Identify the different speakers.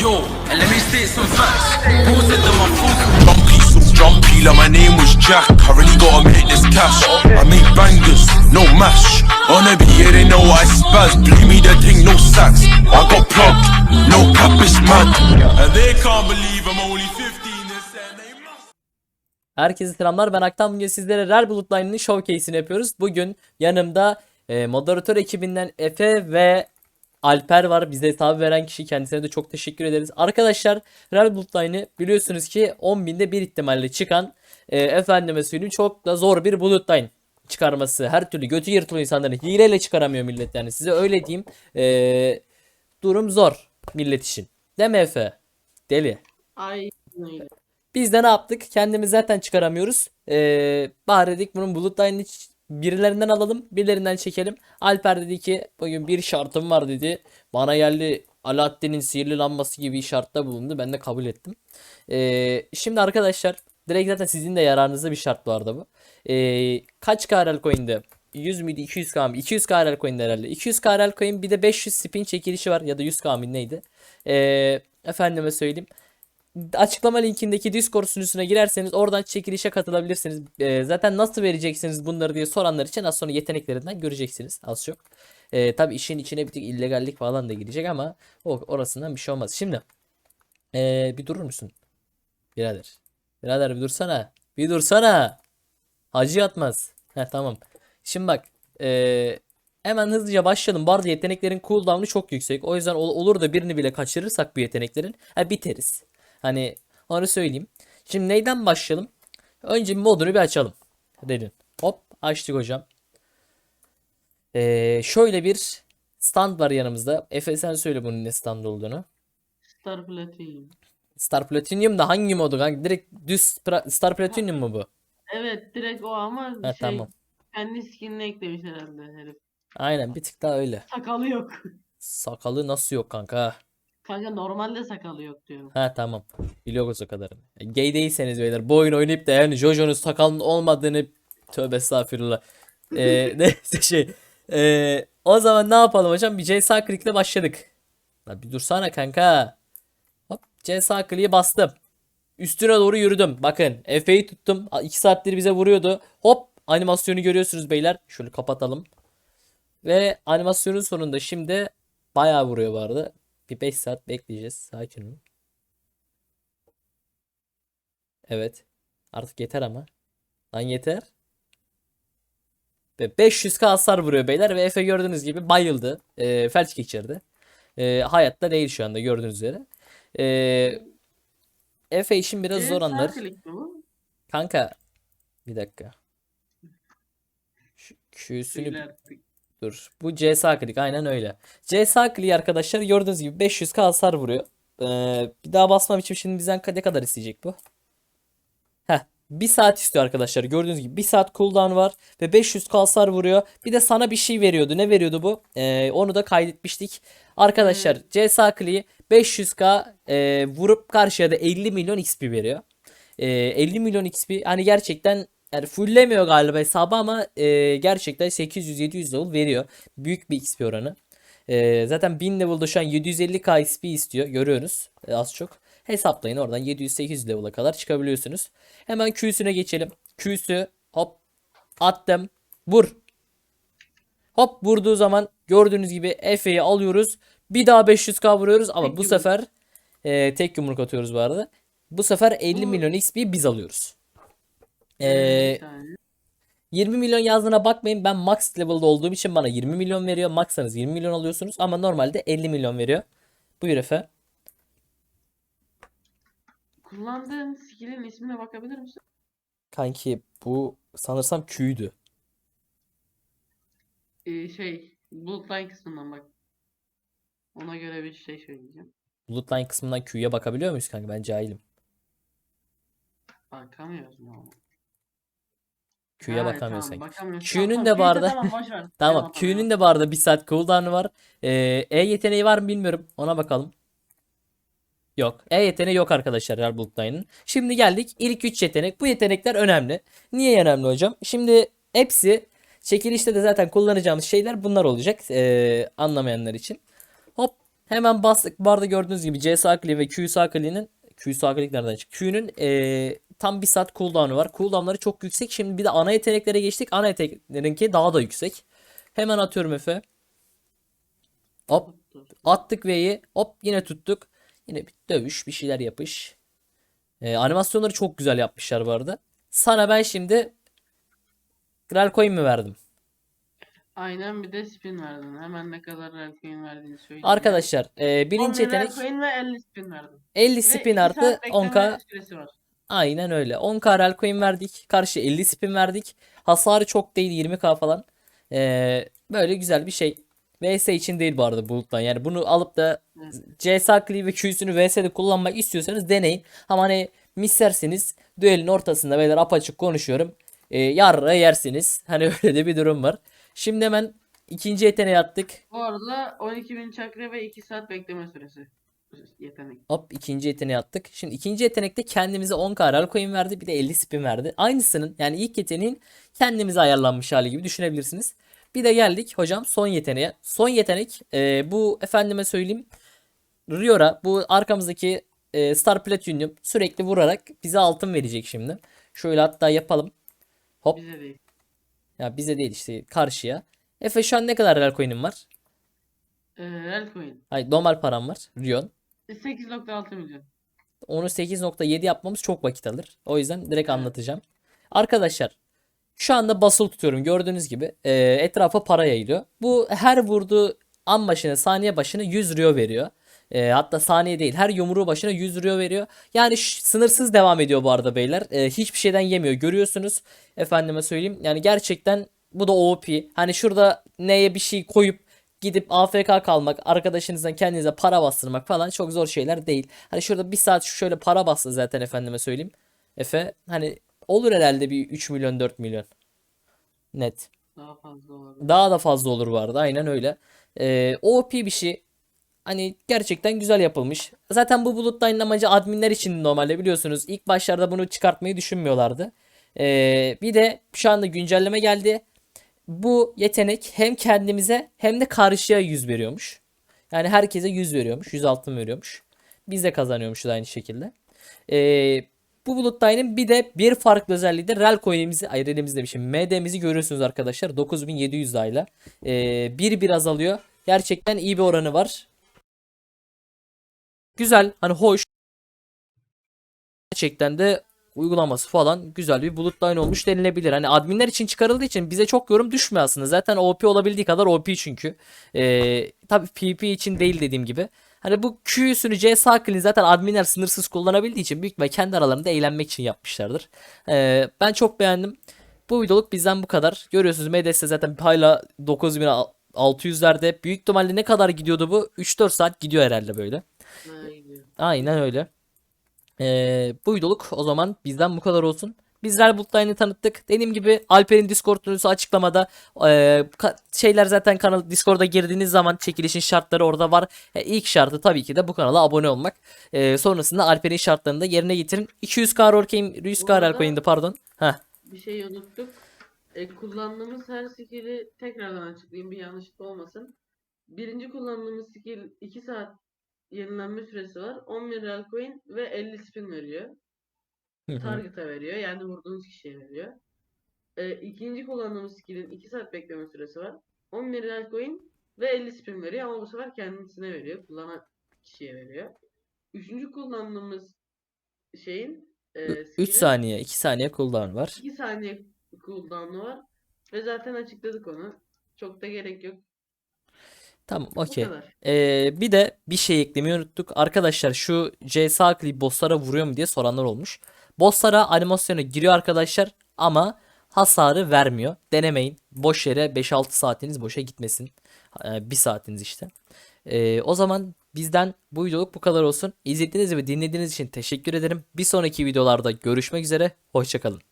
Speaker 1: Yo, and let me state some facts. Who said that my jumpy, so jumpy, like my name was Jack. I really gotta make this cash. I make bangers, no mash. Wanna be here, they know I spaz. Believe me, that thing, no sacks. I got plugged, no cap, it's mad. And they can't believe I'm only 15, they said they must.
Speaker 2: Herkese selamlar. Ben Aktan. Bugün sizlere Rare Bulut Line'ın showcase'ini yapıyoruz. Bugün yanımda e, moderatör ekibinden Efe ve Alper var. Bize hesabı veren kişi kendisine de çok teşekkür ederiz. Arkadaşlar Rare Bulut Line'ı biliyorsunuz ki 10.000'de bir ihtimalle çıkan e, efendime söyleyeyim çok da zor bir Bulut Line çıkarması. Her türlü götü yırtılı insanların hileyle çıkaramıyor millet yani. Size öyle diyeyim. E, durum zor millet için. Değil mi Efe? Deli.
Speaker 3: Ay öyle.
Speaker 2: Biz de ne yaptık? Kendimiz zaten çıkaramıyoruz. Ee, bari dedik bunun Bulut Line'ı ç- birilerinden alalım. Birilerinden çekelim. Alper dedi ki bugün bir şartım var dedi. Bana geldi Alaaddin'in sihirli lambası gibi şartta bulundu. Ben de kabul ettim. Ee, şimdi arkadaşlar direkt zaten sizin de yararınıza bir şart arada bu. Ee, kaç KRL coin'de? 100 müydü 200k mı? 200 KRL coin'de herhalde. 200 KRL coin bir de 500 spin çekilişi var ya da 100k mı neydi? Ee, efendime söyleyeyim açıklama linkindeki Discord sunucusuna girerseniz oradan çekilişe katılabilirsiniz. Ee, zaten nasıl vereceksiniz bunları diye soranlar için az sonra yeteneklerinden göreceksiniz az çok. Ee, tabii işin içine bir tık illegallik falan da girecek ama o orasından bir şey olmaz. Şimdi ee, bir durur musun? Birader. Birader bir dursana. Bir dursana. Hacı yatmaz. Heh tamam. Şimdi bak ee, hemen hızlıca başlayalım. Bu arada yeteneklerin cooldown'u çok yüksek. O yüzden ol- olur da birini bile kaçırırsak bu yeteneklerin ha, biteriz. Hani onu söyleyeyim. Şimdi neyden başlayalım? Önce modunu bir açalım. Dedin. Hop açtık hocam. Ee, şöyle bir stand var yanımızda. Efe sen söyle bunun ne stand olduğunu.
Speaker 3: Star Platinum.
Speaker 2: Star Platinum da hangi modu kanka? Direkt düz Star Platinum mu bu?
Speaker 3: Evet direkt o ama
Speaker 2: Ha,
Speaker 3: şey
Speaker 2: tamam.
Speaker 3: kendi skinini eklemiş herhalde herif.
Speaker 2: Aynen bir tık daha öyle.
Speaker 3: Sakalı yok.
Speaker 2: Sakalı nasıl yok kanka?
Speaker 3: Kanka normalde sakalı yok diyorum.
Speaker 2: Ha tamam. Biliyoruz o kadarını. Gay değilseniz beyler bu oyun oynayıp da yani Jojo'nun sakalının olmadığını tövbe estağfurullah. Ee, neyse şey. Ee, o zaman ne yapalım hocam? Bir CSA Click'le başladık. Lan bir dursana kanka. Hop CSA Click'i bastım. Üstüne doğru yürüdüm. Bakın Efe'yi tuttum. 2 saattir bize vuruyordu. Hop animasyonu görüyorsunuz beyler. Şöyle kapatalım. Ve animasyonun sonunda şimdi bayağı vuruyor bu arada. Bir 5 saat bekleyeceğiz. Sakin olun. Evet. Artık yeter ama. Lan yeter. Ve 500k hasar vuruyor beyler ve Efe gördüğünüz gibi bayıldı. Ee, felç geçirdi. Ee, hayatta değil şu anda gördüğünüz üzere. Ee, Efe için biraz zor
Speaker 3: CSA
Speaker 2: anlar.
Speaker 3: Click mi bu?
Speaker 2: Kanka bir dakika. Şu Q'sünü. Dur. Bu CSA Click aynen öyle. CSA Click arkadaşlar gördüğünüz gibi 500k hasar vuruyor. Ee, bir daha basmam için şimdi bizden ne kadar isteyecek bu? Heh. 1 saat istiyor arkadaşlar. Gördüğünüz gibi 1 saat cooldown var ve 500k hasar vuruyor. Bir de sana bir şey veriyordu. Ne veriyordu bu? Ee, onu da kaydetmiştik. Arkadaşlar CSA Click'i 500k e, vurup karşıya da 50 milyon XP veriyor. Ee, 50 milyon XP hani gerçekten yani fulllemiyor galiba hesabı ama e, gerçekten 800-700 level veriyor. Büyük bir XP oranı. E, zaten 1000 level'da şu an 750k XP istiyor. Görüyorsunuz e, az çok. Hesaplayın oradan 700-800 level'a kadar çıkabiliyorsunuz. Hemen Q'süne geçelim. Q'sü hop attım. Vur. Hop vurduğu zaman gördüğünüz gibi Efe'yi alıyoruz. Bir daha 500k vuruyoruz ama bu sefer e, tek yumruk atıyoruz bu arada. Bu sefer 50
Speaker 3: Bu-
Speaker 2: milyon XP'yi biz alıyoruz. Ee,
Speaker 3: saniye.
Speaker 2: 20 milyon yazdığına bakmayın. Ben max level'da olduğum için bana 20 milyon veriyor. Max'sanız 20 milyon alıyorsunuz ama normalde 50 milyon veriyor. Buyur Efe.
Speaker 3: Kullandığın skill'in ismine bakabilir misin?
Speaker 2: Kanki bu sanırsam Q'ydu.
Speaker 3: Ee, şey Bloodline kısmından bak. Ona göre bir şey söyleyeceğim.
Speaker 2: Bloodline kısmından Q'ya bakabiliyor muyuz kanka? Ben cahilim.
Speaker 3: Bakamıyoruz mu?
Speaker 2: Q'ya
Speaker 3: Ha,
Speaker 2: bakamıyoruz
Speaker 3: tamam, bakamıyoruz.
Speaker 2: Q'nun de bu arada-
Speaker 3: Tamam boş ver.
Speaker 2: Tamam.
Speaker 3: Tamam,
Speaker 2: Q'nun de bu arada 1 saat cooldown'u var. Ee, E yeteneği var mı bilmiyorum. Ona bakalım. Yok. E yeteneği yok arkadaşlar Real Bloodline'ın. Şimdi geldik ilk 3 yetenek. Bu yetenekler önemli. Niye önemli hocam? Şimdi hepsi çekilişte de zaten kullanacağımız şeyler bunlar olacak. Ee, anlamayanlar için. Hop Hemen bastık. Bu arada gördüğünüz gibi C sağ ve Q sağ kliğinin Q sağ klik nereden çıktı? Q'nun eee, tam bir saat cooldown'u var. Cooldown'ları çok yüksek. Şimdi bir de ana yeteneklere geçtik. Ana yeteneklerinki daha da yüksek. Hemen atıyorum Efe. Hop. Attık V'yi. Hop yine tuttuk. Yine bir dövüş, bir şeyler yapış. Ee, animasyonları çok güzel yapmışlar bu arada. Sana ben şimdi Gral Coin mi verdim?
Speaker 3: Aynen bir de spin verdin. Hemen ne kadar real coin verdiğini söyleyeyim.
Speaker 2: Arkadaşlar e, birinci
Speaker 3: 10 real
Speaker 2: yetenek
Speaker 3: coin ve 50 spin verdim.
Speaker 2: 50
Speaker 3: Ve
Speaker 2: spin artı
Speaker 3: saat bekleme
Speaker 2: 10k
Speaker 3: süresi var.
Speaker 2: Aynen öyle. 10k real coin verdik. Karşı 50 spin verdik. Hasarı çok değil 20k falan. Ee, böyle güzel bir şey. VS için değil bu arada buluttan. Yani bunu alıp da C sağ kliği ve Q'sünü VS'de kullanmak istiyorsanız deneyin. Ama hani mislersiniz düelin ortasında beyler apaçık konuşuyorum. Ee, yarra yersiniz. Hani öyle de bir durum var. Şimdi hemen ikinci yeteneğe attık.
Speaker 3: Bu arada 12.000 çakra ve 2 saat bekleme süresi. Yetenek.
Speaker 2: Hop ikinci yeteneği attık. Şimdi ikinci yetenekte kendimize 10k real coin verdi. Bir de 50 spin verdi. Aynısının yani ilk yeteneğin kendimize ayarlanmış hali gibi düşünebilirsiniz. Bir de geldik hocam son yeteneğe. Son yetenek e, bu efendime söyleyeyim. Riora bu arkamızdaki e, Star Platinum sürekli vurarak bize altın verecek şimdi. Şöyle hatta yapalım. Hop
Speaker 3: Bize değil.
Speaker 2: ya bize değil işte karşıya. Efe şu an ne kadar real coin'im var?
Speaker 3: Ee, real coin.
Speaker 2: Hayır normal param var. Rion.
Speaker 3: 8.6 milyon.
Speaker 2: Onu 8.7 yapmamız çok vakit alır. O yüzden direkt anlatacağım. Arkadaşlar şu anda basılı tutuyorum. Gördüğünüz gibi e, etrafa para yayılıyor. Bu her vurduğu an başına saniye başına 100 Rio veriyor. E, hatta saniye değil her yumruğu başına 100 Rio veriyor. Yani sınırsız devam ediyor bu arada beyler. E, hiçbir şeyden yemiyor. Görüyorsunuz. Efendime söyleyeyim. Yani gerçekten bu da OP. Hani şurada neye bir şey koyup gidip AFK kalmak, arkadaşınızdan kendinize para bastırmak falan çok zor şeyler değil. Hani şurada bir saat şöyle para bastı zaten efendime söyleyeyim. Efe hani olur herhalde bir 3 milyon 4 milyon. Net.
Speaker 3: Daha fazla olabilir.
Speaker 2: Daha da fazla olur arada aynen öyle. Ee, OP bir şey. Hani gerçekten güzel yapılmış. Zaten bu bulutların amacı adminler için normalde biliyorsunuz. İlk başlarda bunu çıkartmayı düşünmüyorlardı. Ee, bir de şu anda güncelleme geldi. Bu yetenek hem kendimize hem de karşıya 100 veriyormuş. Yani herkese 100 veriyormuş. 100 altın veriyormuş. Biz de kazanıyormuşuz aynı şekilde. Ee, bu Bulut Dine'in bir de bir farklı özelliği de Rel coin'imizi, ay Rel'imizi demişim. MD'mizi görüyorsunuz arkadaşlar. 9700 dayla. Ee, bir bir azalıyor. Gerçekten iyi bir oranı var. Güzel. Hani hoş. Gerçekten de uygulaması falan güzel bir bulut line olmuş denilebilir. Hani adminler için çıkarıldığı için bize çok yorum düşmüyor aslında. Zaten OP olabildiği kadar OP çünkü. Ee, tabii PP için değil dediğim gibi. Hani bu Q'sünü C kliğini zaten adminler sınırsız kullanabildiği için büyük ve kendi aralarında eğlenmek için yapmışlardır. Ee, ben çok beğendim. Bu videoluk bizden bu kadar. Görüyorsunuz MDS'de zaten hala 9600'lerde. Büyük ihtimalle ne kadar gidiyordu bu? 3-4 saat gidiyor herhalde böyle.
Speaker 3: Gidiyor.
Speaker 2: Aynen öyle. Ee, bu videoluk o zaman bizden bu kadar olsun. Bizler Bulutline'ı tanıttık. Dediğim gibi Alper'in Discord sunucusu açıklamada. Ee, şeyler zaten kanal Discord'a girdiğiniz zaman çekilişin şartları orada var. E, ilk şartı tabii ki de bu kanala abone olmak. Ee, sonrasında Alper'in şartlarını da yerine getirin. 200k Rollcame, 100k
Speaker 3: arada-
Speaker 2: Real Coin'di pardon. Heh.
Speaker 3: Bir şey unuttuk. E, kullandığımız her skill'i tekrardan açıklayayım bir yanlışlık olmasın. Birinci kullandığımız skill 2 saat yenilenme süresi var. 11 real coin ve 50 spin veriyor. Target'a veriyor. Yani vurduğunuz kişiye veriyor. E, ikinci kullandığımız skill'in 2 saat bekleme süresi var. 11 real coin ve 50 spin veriyor ama bu sefer kendisine veriyor. Kullanan kişiye veriyor. Üçüncü kullandığımız şeyin e,
Speaker 2: 3
Speaker 3: skill'in
Speaker 2: saniye, 2 saniye cooldown var.
Speaker 3: 2 saniye cooldown'u var. Ve zaten açıkladık onu. Çok da gerek yok.
Speaker 2: Tamam, okey.
Speaker 3: kadar.
Speaker 2: Ee, bir de bir şey eklemeyi unuttuk. Arkadaşlar şu C sağ kliği bosslara vuruyor mu diye soranlar olmuş. Bosslara animasyona giriyor arkadaşlar ama hasarı vermiyor. Denemeyin. Boş yere 5-6 saatiniz boşa gitmesin. Ee, 1 saatiniz işte. Ee, o zaman bizden bu videoluk bu kadar olsun. İzlediğiniz ve dinlediğiniz için teşekkür ederim. Bir sonraki videolarda görüşmek üzere. Hoşçakalın.